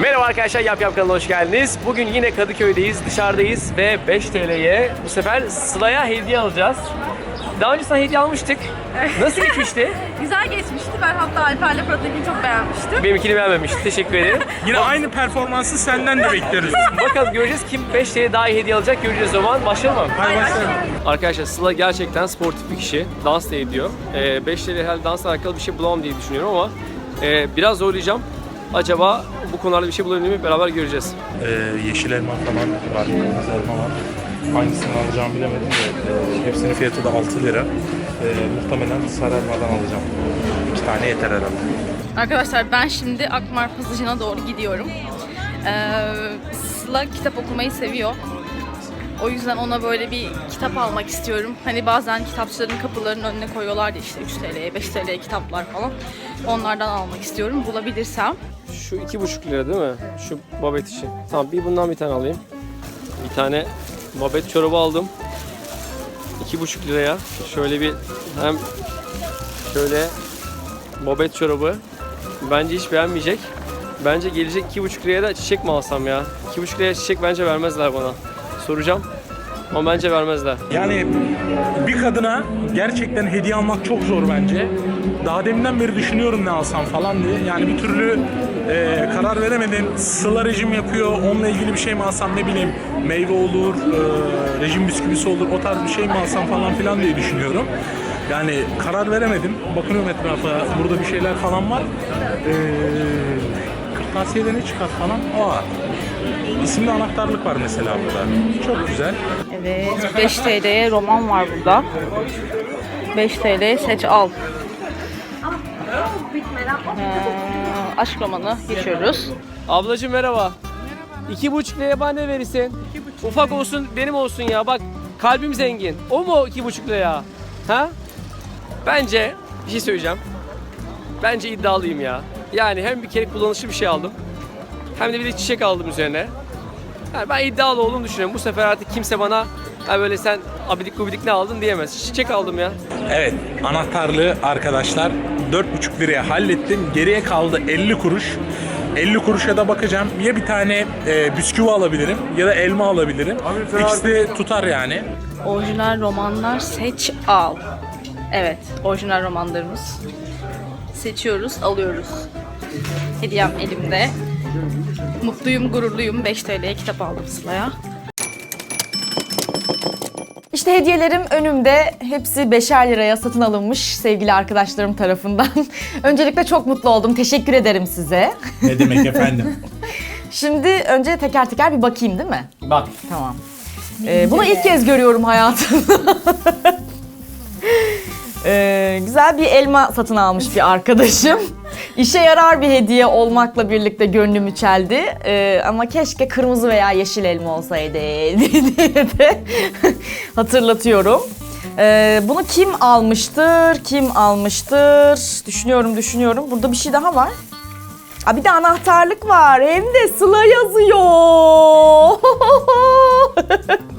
Merhaba arkadaşlar Yap Yap kanalına hoş geldiniz. Bugün yine Kadıköy'deyiz, dışarıdayız ve 5 TL'ye bu sefer Sıla'ya hediye alacağız. Daha önce sana hediye almıştık. Nasıl geçmişti? Güzel geçmişti. Ben hatta Alper'le Fırat'ınkini çok beğenmiştim. Benimkini beğenmemişti. Teşekkür ederim. Yine aynı performansı senden de bekleriz. Bakalım göreceğiz kim 5 TL daha iyi hediye alacak göreceğiz o zaman. Başlayalım mı? Hadi başlayalım. Arkadaşlar Sıla gerçekten sportif bir kişi. Dans da ediyor. Ee, 5 TL herhalde dansla alakalı bir şey bulamam diye düşünüyorum ama e, biraz zorlayacağım. Acaba bu konularda bir şey bulabilir miyim? Beraber göreceğiz. Ee, yeşil elma falan var, kırmızı elma var. Hangisini alacağımı bilemedim de e, hepsinin fiyatı da 6 lira. Ee, muhtemelen sarı elmadan alacağım. İki tane yeter herhalde. Arkadaşlar ben şimdi Akmar Pasajı'na doğru gidiyorum. Ee, Sıla kitap okumayı seviyor. O yüzden ona böyle bir kitap almak istiyorum. Hani bazen kitapçıların kapılarının önüne koyuyorlar ya işte 3 TL'ye 5 TL'ye kitaplar falan. Onlardan almak istiyorum bulabilirsem. Şu iki buçuk lira değil mi? Şu babet işi. Tamam bir bundan bir tane alayım. Bir tane babet çorabı aldım. İki buçuk liraya. Şöyle bir hem şöyle babet çorabı. Bence hiç beğenmeyecek. Bence gelecek iki buçuk liraya da çiçek mi alsam ya? İki buçuk liraya çiçek bence vermezler bana. Soracağım. Ama bence vermezler. Yani bir kadına gerçekten hediye almak çok zor bence. Daha deminden beri düşünüyorum ne alsam falan diye. Yani bir türlü e, karar veremedim. Sıla rejim yapıyor. Onunla ilgili bir şey mi alsam ne bileyim. Meyve olur, e, rejim bisküvisi olur. O tarz bir şey mi alsam falan filan diye düşünüyorum. Yani karar veremedim. Bakıyorum etrafa. Burada bir şeyler falan var. E, kırtasiyede ne çıkar falan. Aa, isimli anahtarlık var mesela burada. Çok güzel. Evet 5 TL'ye roman var burada. 5 TL seç al. Ee, aşk romanı geçiyoruz. Ablacığım merhaba. İki buçuk liraya bana ne verirsin? Ufak olsun benim olsun ya bak kalbim zengin. O mu iki buçuk liraya? Ha? Bence bir şey söyleyeceğim. Bence iddialıyım ya. Yani hem bir kere kullanışlı bir şey aldım. Hem de bir de çiçek aldım üzerine. Yani ben iddialı olduğumu düşünüyorum. Bu sefer artık kimse bana ha böyle sen abidik gubidik ne aldın diyemez. Çiçek aldım ya. Evet, anahtarlığı arkadaşlar 4,5 liraya hallettim. Geriye kaldı 50 kuruş. 50 kuruşa da bakacağım. Ya bir tane e, bisküvi alabilirim ya da elma alabilirim. İkisi de tutar yani. Orijinal romanlar seç al. Evet, orijinal romanlarımız. Seçiyoruz, alıyoruz. Hediyem elimde. Mutluyum, gururluyum. 5 TL'ye kitap aldım Sıla'ya. İşte hediyelerim önümde. Hepsi beşer liraya satın alınmış sevgili arkadaşlarım tarafından. Öncelikle çok mutlu oldum. Teşekkür ederim size. Ne demek efendim? Şimdi önce teker teker bir bakayım değil mi? Bak. Tamam. Ee, bunu ilk kez görüyorum hayatımda. Ee, güzel bir elma satın almış bir arkadaşım. İşe yarar bir hediye olmakla birlikte gönlümü çeldi. Ee, ama keşke kırmızı veya yeşil elma olsaydı diye de hatırlatıyorum. Ee, bunu kim almıştır? Kim almıştır? Düşünüyorum, düşünüyorum. Burada bir şey daha var. Aa, bir de anahtarlık var. Hem de Sıla yazıyor.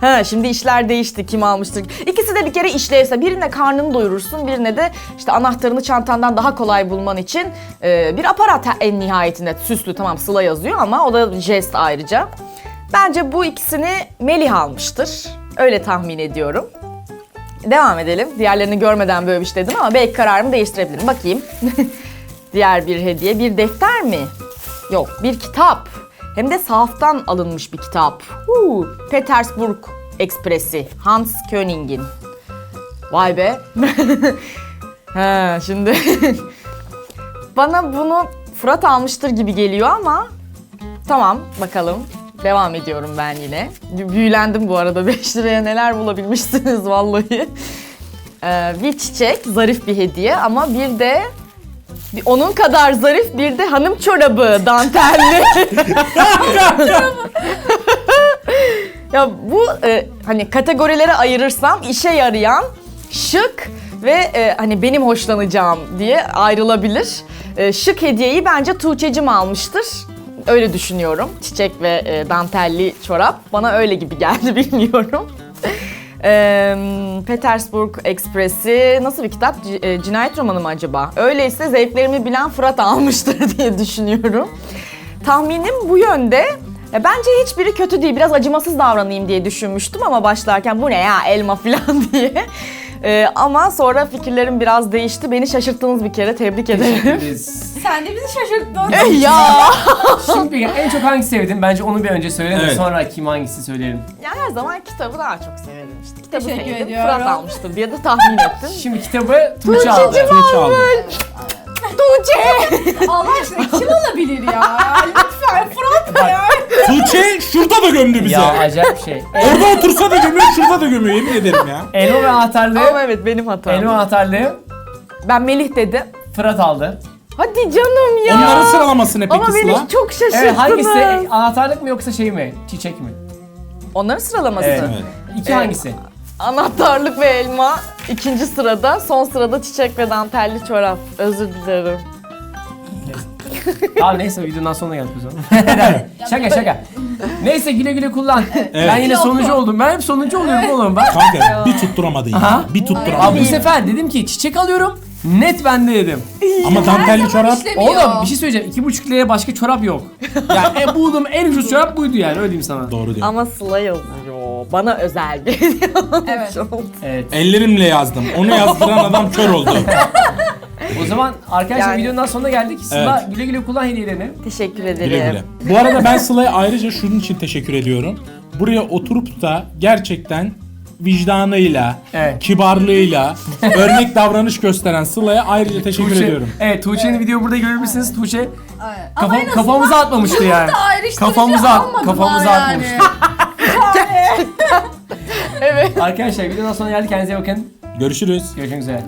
Ha şimdi işler değişti. Kim almıştır? İkisi de bir kere işlevse. Birine karnını doyurursun, birine de işte anahtarını çantandan daha kolay bulman için e, bir aparat en nihayetinde. Süslü tamam Sıla yazıyor ama o da jest ayrıca. Bence bu ikisini Melih almıştır. Öyle tahmin ediyorum. Devam edelim. Diğerlerini görmeden böyle bir şey dedim ama belki kararımı değiştirebilirim. Bakayım. Diğer bir hediye. Bir defter mi? Yok, bir kitap. Hem de sahaftan alınmış bir kitap. Huu, Petersburg Ekspresi. Hans König'in. Vay be. ha, şimdi bana bunu Fırat almıştır gibi geliyor ama tamam bakalım. Devam ediyorum ben yine. Bü- Büyülendim bu arada 5 liraya neler bulabilmişsiniz vallahi. Ee, bir çiçek, zarif bir hediye ama bir de onun kadar zarif bir de hanım çorabı dantelli. ya bu e, hani kategorilere ayırırsam işe yarayan, şık ve e, hani benim hoşlanacağım diye ayrılabilir. E, şık hediyeyi bence Tuğçe'cim almıştır. Öyle düşünüyorum. Çiçek ve e, dantelli çorap. Bana öyle gibi geldi bilmiyorum. Ee, Petersburg Ekspresi nasıl bir kitap? C- e, cinayet romanı mı acaba? Öyleyse zevklerimi bilen Fırat almıştır diye düşünüyorum. tahminim bu yönde. E, bence hiçbiri kötü değil. Biraz acımasız davranayım diye düşünmüştüm ama başlarken bu ne ya elma falan diye. E, ama sonra fikirlerim biraz değişti. Beni şaşırttınız bir kere. Tebrik ederim. Biz- Sen de bizi şaşırttın. Eh ya. Şimdi peki en çok hangisi sevdin? Bence onu bir önce söyle de Evet. sonra kim hangisi söyleyelim. ya her zaman kitabı daha çok severim işte. Kitabı Teşekkür sevdim. ediyorum. Fırat almıştır diye de tahmin ettim. Şimdi kitabı Tuğçe aldı. Tuğçe aldı. Tuğçe! Allah aşkına kim olabilir ya? Lütfen Fırat ya. Tuğçe şurada da gömdü bizi. Ya acayip bir şey. Orada otursa da gömüyor, şurada da gömüyor yemin ederim ya. Elma ve anahtarlığı. Ama evet benim hatam. Elma anahtarlığı Ben Melih dedim. Fırat aldı. Hadi canım ya. Onların sıralaması ne peki Ama beni Sıla? çok şaşırttınız. Evet hangisi? Anahtarlık mı yoksa şey mi? Çiçek mi? Onların sıralaması. Evet. Evet. İki hangisi? Anahtarlık ve elma ikinci sırada. Son sırada çiçek ve dantelli çorap. Özür dilerim. Tamam neyse videonun sonuna geldik o zaman. şaka şaka. Neyse güle güle kullan. Ben yine sonucu oldum. Ben hep sonucu oluyorum oğlum. Bak. Kanka bir tutturamadın ya. Aha. Bir Abi tutturamadın. bu sefer dedim ki çiçek alıyorum. Net bende dedim. Ama dantelli çorap. Oğlum bir şey söyleyeceğim. İki buçuk liraya başka çorap yok. Yani e, buldum en ucuz çorap buydu yani öyle diyeyim sana. Doğru diyor. Ama Sıla yazıyor. Bana özel bir Evet. Evet. Ellerimle yazdım. Onu yazdıran adam kör oldu. O zaman arkadaşlar Yani- videonun sonuna geldik. Sıla güle güle kullan hediyelerini. Teşekkür ederim. Güle güle. Bu arada ben Sıla'ya ayrıca şunun için teşekkür ediyorum. Buraya oturup da gerçekten vicdanıyla, Evet. kibarlığıyla, örnek davranış gösteren Sıla'ya ayrıca teşekkür Tuğçe, ediyorum. evet Tuğçe'nin videoyu burada görebilirsiniz. Tuğçe Aynen. kafa, Ama en azından kafamıza atmamıştı yani. ayrıştırıcı Kafamıza at, almadılar kafamıza yani. atmamıştı. Evet. Arkadaşlar videonun sonuna geldik. Kendinize iyi bakın. Görüşürüz. Görüşmek üzere.